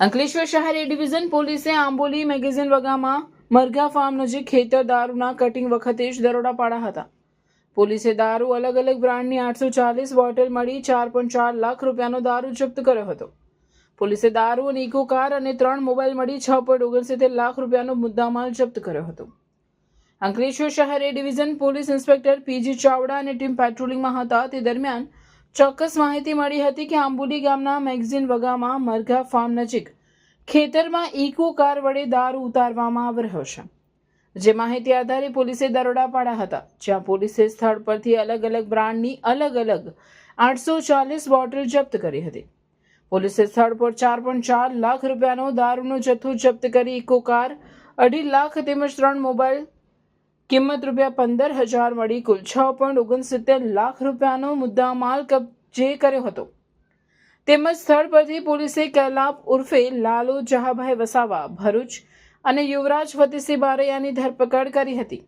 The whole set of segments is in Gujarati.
અંકલેશ્વર શહેર એ ડિવિઝન પોલીસે આંબોલી મેગેઝિન વગામાં મરઘા ફાર્મ નજીક ખેતર દારૂના કટિંગ વખતે જ દરોડા પાડ્યા હતા. પોલીસે દારૂ અલગ અલગ બ્રાન્ડની આઠસો ચાલીસ બોટલ મળી ચાર પોઈન્ટ ચાર લાખ રૂપિયાનો દારૂ જપ્ત કર્યો હતો. પોલીસે દારૂ અને ઇકો કાર અને ત્રણ મોબાઈલ મળી છ પોઈન્ટ ઓગણસિત્તેર લાખ રૂપિયાનો મુદ્દામાલ જપ્ત કર્યો હતો. અંકલેશ્વર શહેર A division police inspector P G અને ટીમ પેટ્રોલિંગમાં હતા. તે દરમિયાન ચોક્કસ માહિતી મળી હતી કે આંબુલી ગામના મેગઝીન વગામાં મરઘા ફાર્મ નજીક ખેતરમાં ઇકો કાર વડે દારૂ ઉતારવામાં આવ્યો છે. જે માહિતી આધારે પોલીસે દરોડા પાડ્યા હતા. જ્યાં પોલીસે સ્થળ પરથી અલગ અલગ બ્રાન્ડની અલગ અલગ આઠસો ચાલીસ બોટલ જપ્ત કરી હતી. પોલીસે સ્થળ પર ચાર પોઈન્ટ ચાર લાખ રૂપિયાનો દારૂનો જથ્થો જપ્ત કરી ઇકો કાર, અઢી લાખ તેમજ ત્રણ મોબાઈલ કિંમત રૂપિયા પંદર હજાર મળી કુલ છ પોઈન્ટ ઓગણસિત્તેર લાખ રૂપિયાનો મુદ્દામાલ કબજે કર્યો હતો. તેમજ સ્થળ પરથી પોલીસે કૈલાબ ઉર્ફે લાલુ જહાભાઈ વસાવા, ભરૂચ અને યુવરાજ ફતેસિંહ બારૈયાની ધરપકડ કરી હતી.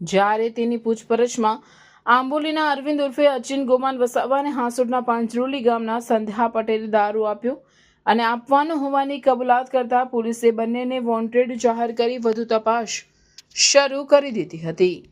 જ્યારે તેની પૂછપરછમાં આંબોલીના અરવિંદ ઉર્ફે અચિન ગોમાન વસાવા અને હાંસોડના પાંજરોલી ગામના સંધ્યા પટેલે દારૂ આપ્યો અને આપવાનો હોવાની કબૂલાત કરતા પોલીસે બંનેને વોન્ટેડ જાહેર કરી વધુ તપાસ શરૂ કરી દીધી હતી.